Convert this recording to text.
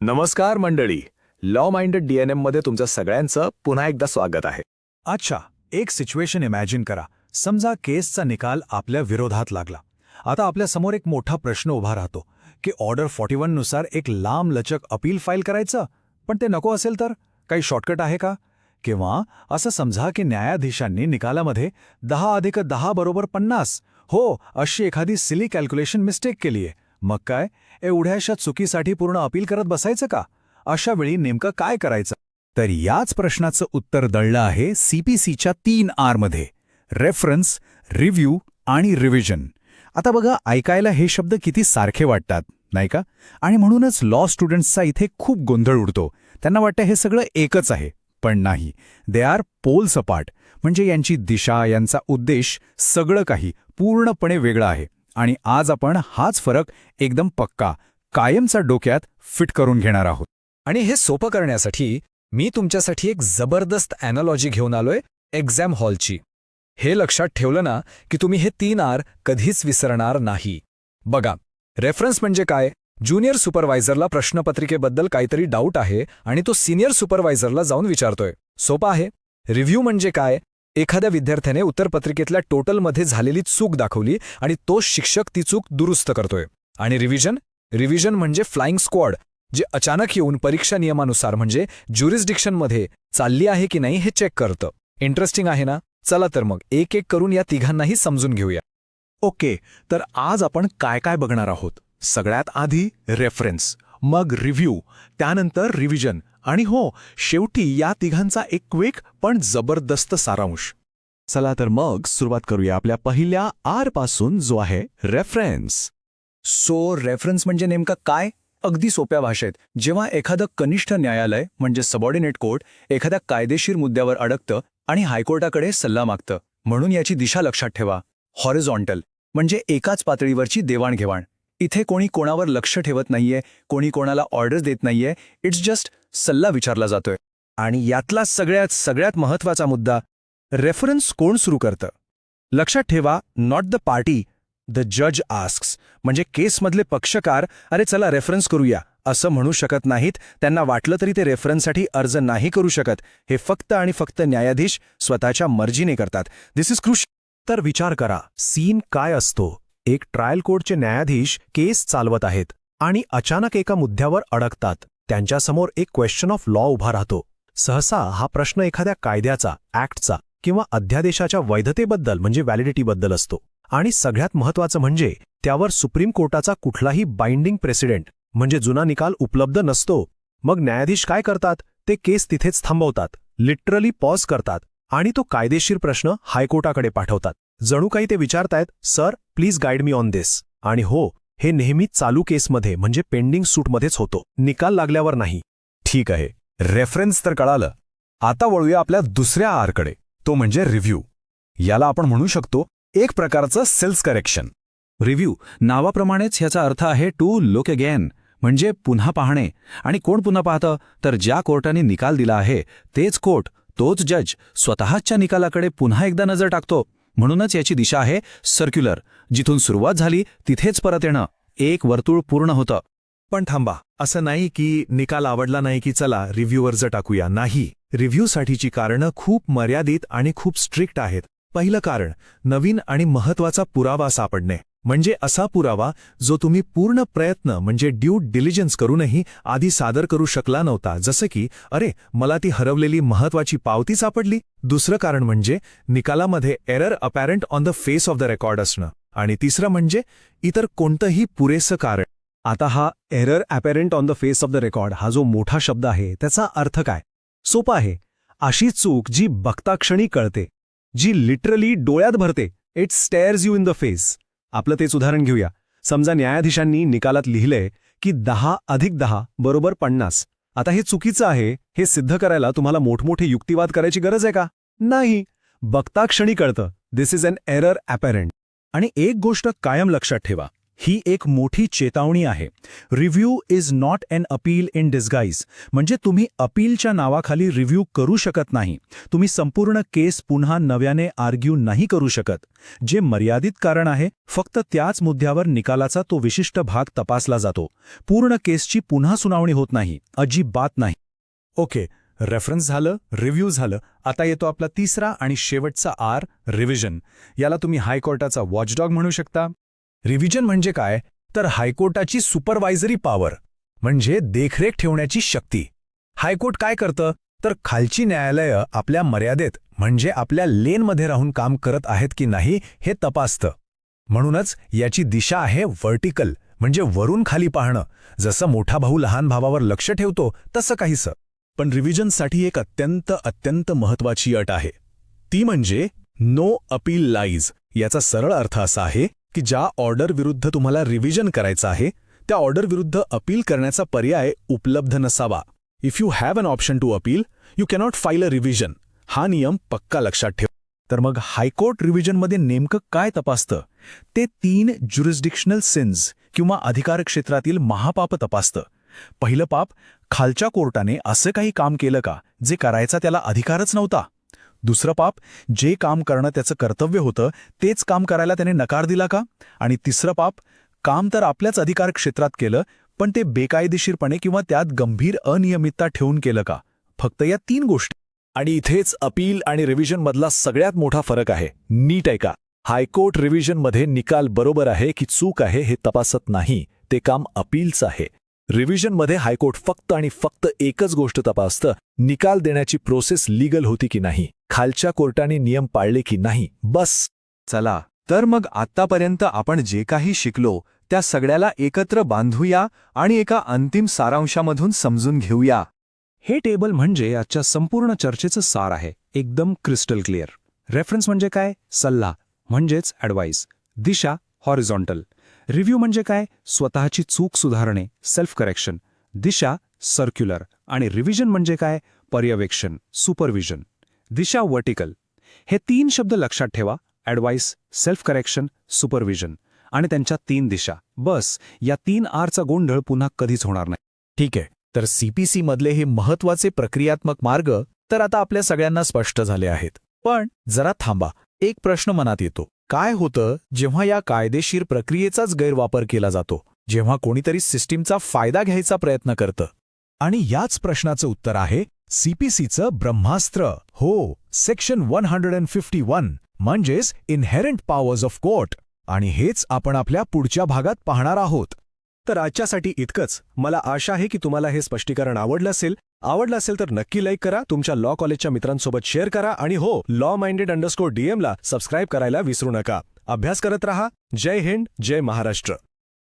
नमस्कार मंडळी. Law minded डीएनएममध्ये तुमचं सगळ्यांचं पुन्हा एकदा स्वागत आहे. अच्छा एक सिच्युएशन इमॅजिन करा. समजा केसचा निकाल आपल्या विरोधात लागला. आता आपल्यासमोर एक मोठा प्रश्न उभा राहतो की ऑर्डर फॉर्टी नुसार एक लांब लचक अपील फाईल करायचं? पण ते नको असेल तर? काही शॉर्टकट आहे का? किंवा असं समजा की न्यायाधीशांनी निकालामध्ये दहा अधिक दहा बरोबर पन्नास. हो अशी एखादी सिली कॅल्क्युलेशन मिस्टेक केली आहे मग काय? एवढ्याशा चुकीसाठी पूर्ण अपील करत बसायचं का? अशा वेळी नेमकं काय करायचं? तर याच प्रश्नाचं उत्तर दळलं आहे सीपीसीच्या तीन आरमध्ये रेफरन्स रिव्ह्यू आणि रिव्हिजन. आता बघा ऐकायला हे शब्द किती सारखे वाटतात नाही का? आणि म्हणूनच लॉ स्टुडंट्सचा इथे खूप गोंधळ उडतो. त्यांना वाटतं हे सगळं एकच आहे पण नाही. दे आर पोल सपाट म्हणजे यांची दिशा यांचा उद्देश सगळं काही पूर्णपणे वेगळं आहे. आणि आज आपण हाच फरक एकदम पक्का कायमचा डोक्यात फिट करून घेणार आहोत. आणि हे सोपं करण्यासाठी मी तुमच्यासाठी एक जबरदस्त ॲनॉलॉजी घेऊन आलोय एक्झाम हॉलची हे लक्षात ठेवलं ना की तुम्ही हे तीन आर कधीच विसरणार नाही. बघा रेफरन्स म्हणजे काय? ज्युनियर सुपरवायझरला प्रश्नपत्रिकेबद्दल काहीतरी डाऊट आहे आणि तो सिनियर सुपरवायझरला जाऊन विचारतोय. सोपा आहे? रिव्ह्यू म्हणजे काय? एखाद्या विद्यार्थ्याने उत्तरपत्रिकेतल्या टोटलमध्ये झालेली चूक दाखवली आणि तो शिक्षक ती चूक दुरुस्त करतोय. आणि रिव्हिजन? रिव्हिजन म्हणजे फ्लाइंग स्क्वॉड जे अचानक येऊन परीक्षा नियमानुसार म्हणजे ज्युरिस्डिक्शनमध्ये चालली आहे की नाही हे चेक करतं. इंटरेस्टिंग आहे ना? चला तर मग एक एक करून या तिघांनाही समजून घेऊया. ओके तर आज आपण काय काय बघणार आहोत? सगळ्यात आधी रेफरन्स मग रिव्ह्यू त्यानंतर रिव्हिजन आणि हो शेवटी या तिघांचा एक क्विक पण जबरदस्त सारांश. चला तर मग सुरुवात करूया आपल्या पहिल्या आरपासून जो आहे रेफरन्स सो रेफरन्स म्हणजे नेमका काय? अगदी सोप्या भाषेत जेव्हा एखादं कनिष्ठ न्यायालय म्हणजे सबॉर्डिनेट कोर्ट एखाद्या कायदेशीर मुद्द्यावर अडकतं आणि हायकोर्टाकडे सल्ला मागतं म्हणून याची दिशा लक्षात ठेवा. हॉरिझॉन्टल म्हणजे एकाच पातळीवरची देवाणघेवाण. इथे कोणी कोणावर लक्ष ठेवत नाहीये कोणी कोणाला ऑर्डर देत नाहीये इट्स जस्ट सल्ला विचारला जातोय. आणि यातला सगळ्यात सगळ्यात महत्त्वाचा मुद्दा रेफरन्स कोण सुरू करतं? लक्षात ठेवा नॉट द पार्टी द जज आस्क्स म्हणजे केसमधले पक्षकार अरे चला रेफरन्स करूया. असं म्हणू शकत नाहीत. त्यांना वाटलं तरी ते रेफरन्ससाठी अर्ज नाही करू शकत. हे फक्त आणि फक्त न्यायाधीश स्वतःच्या मर्जीने करतात. दिस इज क्रुश तर विचार करा सीन काय असतो? एक ट्रायल कोर्टचे न्यायाधीश केस चालवत आहेत आणि अचानक एका मुद्द्यावर अडकतात. त्यांच्यासमोर एक क्वेश्चन ऑफ लॉ उभा राहतो. सहसा हा प्रश्न एखाद्या कायद्याचा ऍक्टचा किंवा अध्यादेशाच्या वैधतेबद्दल म्हणजे व्हॅलिडिटीबद्दल असतो. आणि सगळ्यात महत्वाचं म्हणजे त्यावर सुप्रीम कोर्टाचा कुठलाही बाइंडिंग प्रेसिडेंट म्हणजे जुना निकाल उपलब्ध नसतो. मग न्यायाधीश काय करतात? ते केस तिथेच थांबवतात. लिटरली पॉज करतात. आणि तो कायदेशीर प्रश्न हायकोर्टाकडे पाठवतात. जणू काही ते विचारतायत sir please guide me on this आणि हो हे नेहमी चालू केसमध्ये म्हणजे पेंडिंग सूटमध्येच होतो. निकाल लागल्यावर नाही. ठीक आहे. रेफरन्स तर कळालं. आता वळूया आपल्या दुसऱ्या आरकडे. तो म्हणजे रिव्ह्यू. याला आपण म्हणू शकतो एक प्रकारचं सेल्स करेक्शन. रिव्ह्यू नावाप्रमाणेच ह्याचा अर्थ आहे टू लुक अगेन म्हणजे पुन्हा पाहणे. आणि कोण पुन्हा पाहतं? तर ज्या कोर्टाने निकाल दिला आहे तेच कोर्ट तोच जज स्वतःच्या निकालाकडे पुन्हा एकदा नजर टाकतो. म्हणूनच याची दिशा आहे सर्क्युलर जिथून सुरुवात झाली तिथेच परत येणं. एक वर्तुळ पूर्ण होतं. पण थांबा असं नाही की निकाल आवडला नाही की चला रिव्ह्यूअर्ज टाकूया. नाही. रिव्ह्यूसाठीची कारणं खूप मर्यादित आणि खूप स्ट्रिक्ट आहेत. पहिलं कारण नवीन आणि महत्त्वाचा पुरावा सापडणे. म्हणजे असा पुरावा जो तुम्ही पूर्ण प्रयत्न म्हणजे ड्यू डिलिजन्स करूनही आधी सादर करू शकला नव्हता. जसं की अरे मला ती हरवलेली महत्वाची पावती सापडली. दुसरं कारण म्हणजे निकालामध्ये error apparent on the face of the record असणं. आणि तिसरं म्हणजे इतर कोणतंही पुरेसं कारण. आता हा error apparent on the face of the record हा जो मोठा शब्द आहे त्याचा अर्थ काय? सोपा आहे. अशी चूक जी बघताक्षणी कळते जी लिटरली डोळ्यात भरते it stares you in the face आपलं तेच उदाहरण घेऊया. समजा न्यायाधीशांनी निकालात लिहिलंय की दहा अधिक दहा बरोबर पन्नास. आता हे चुकीचं आहे हे सिद्ध करायला तुम्हाला मोठमोठे युक्तिवाद करायची गरज आहे का? नाही. बघता क्षणी कळतं. दिस इज अन एरर अपॅरंट आणि एक गोष्ट कायम लक्षात ठेवा. ही एक मोठी चेतावणी आहे. Review is not an appeal in disguise म्हणजे तुम्ही अपीलच्या नावाखाली रिव्ह्यू करू शकत नाही. तुम्ही संपूर्ण केस पुन्हा नव्याने आर्ग्यू नाही करू शकत. जे मर्यादित कारण आहे फक्त त्याच मुद्द्यावर निकालाचा तो विशिष्ट भाग तपासला जातो. पूर्ण केसची पुन्हा सुनावणी होत नाही. अजिबात नाही. ओके रेफरन्स झालं रिव्ह्यू झालं. आता येतो आपला तिसरा आणि शेवटचा आर रिव्हिजन याला तुम्ही हायकोर्टाचा वॉचडॉग म्हणू शकता. रिव्हिजन म्हणजे काय? तर हायकोर्टाची सुपरवायझरी पॉवर म्हणजे देखरेख ठेवण्याची शक्ती. हायकोर्ट काय करतं? तर खालची न्यायालयं आपल्या मर्यादेत म्हणजे आपल्या लेनमध्ये राहून काम करत आहेत की नाही हे तपासतं. म्हणूनच याची दिशा आहे व्हर्टिकल म्हणजे वरून खाली पाहणं. जसं मोठा भाऊ लहान भावावर लक्ष ठेवतो तसं काहीसं. पण रिव्हिजनसाठी एक अत्यंत अत्यंत महत्वाची अट आहे. ती म्हणजे नो अपील लाईज याचा सरळ अर्थ असा आहे की ज्या ऑर्डर विरुद्ध तुम्हाला रिव्हिजन करायचं आहे त्या ऑर्डर विरुद्ध अपील करण्याचा पर्याय उपलब्ध नसावा. If you have an option to appeal you cannot file a revision हा नियम पक्का लक्षात ठेव. तर मग हायकोर्ट रिव्हिजनमध्ये नेमकं काय तपासतं? ते तीन ज्युरिस्डिक्शनल सिन्स किंवा अधिकार क्षेत्रातील महापाप तपासतं. पहिलं पाप खालच्या कोर्टाने असं काही काम केलं का जे करायचा त्याला अधिकारच नव्हता? दुसरं पाप जे काम करणं त्याचं कर्तव्य होतं तेच काम करायला त्याने नकार दिला का? आणि तिसरं पाप काम तर आपल्याच अधिकार क्षेत्रात केलं पण ते बेकायदेशीरपणे किंवा त्यात गंभीर अनियमितता ठेवून केलं का? फक्त या तीन गोष्टी. आणि इथेच अपील आणि रिव्हिजनमधला सगळ्यात मोठा फरक आहे. नीट ऐका. हायकोर्ट रिव्हिजनमध्ये निकाल बरोबर आहे की चूक आहे हे तपासत नाही. ते काम अपीलचं आहे. रिव्हिजनमध्ये हायकोर्ट फक्त आणि फक्त एकच गोष्ट तपासतं. निकाल देण्याची प्रोसेस लीगल होती की नाही? खालच्या कोर्टाने नियम पाळले की नाही बस. चला. तर मग आत्तापर्यंत आपण जे काही शिकलो त्या सगळ्याला एकत्र बांधूया आणि एका अंतिम सारांशामधून समजून घेऊया. हे टेबल म्हणजे आजच्या संपूर्ण चर्चेचं सार आहे. एकदम क्रिस्टल क्लिअर. रेफरन्स म्हणजे काय? सल्ला. म्हणजेच ॲडवाईस दिशा हॉरिझॉन्टल. रिव्ह्यू म्हणजे काय? स्वतःची चूक सुधारणे सेल्फ करेक्शन दिशा सर्क्युलर. आणि रिव्हिजन म्हणजे काय? पर्यवेक्षण सुपरविजन दिशा वर्टिकल. हे तीन शब्द लक्षात ठेवा. ॲडवाईस सेल्फ करेक्शन सुपरविजन आणि त्यांच्या तीन दिशा. बस या तीन आरचा गोंधळ पुन्हा कधीच होणार नाही. ठीक आहे. तर सीपीसी मधले हे महत्त्वाचे प्रक्रियात्मक मार्ग तर आता आपल्या सगळ्यांना स्पष्ट झाले आहेत. पण जरा थांबा. एक प्रश्न मनात येतो. काय होतं जेव्हा या कायदेशीर प्रक्रियेचाच गैरवापर केला जातो? जेव्हा कोणीतरी सिस्टीमचा फायदा घ्यायचा प्रयत्न करतं? आणि याच प्रश्नाचं उत्तर आहे सीपीसीचं ब्रह्मास्त्र. हो section one hundred and fifty one म्हणजेच इनहेरंट पॉवर्स ऑफ कोर्ट आणि हेच आपण आपल्या पुढच्या भागात पाहणार आहोत. तर आजच्यासाठी इतकंच. मला आशा आहे की तुम्हाला हे स्पष्टीकरण आवडलं असेल. आवडलं असेल तर नक्की लाईक करा. तुमच्या लॉ कॉलेजच्या मित्रांसोबत शेअर करा. आणि हो लॉ माइंडेड अंडरस्कोर डीएमला सबस्क्राईब करायला विसरू नका. अभ्यास करत रहा. जय हिंद जय महाराष्ट्र.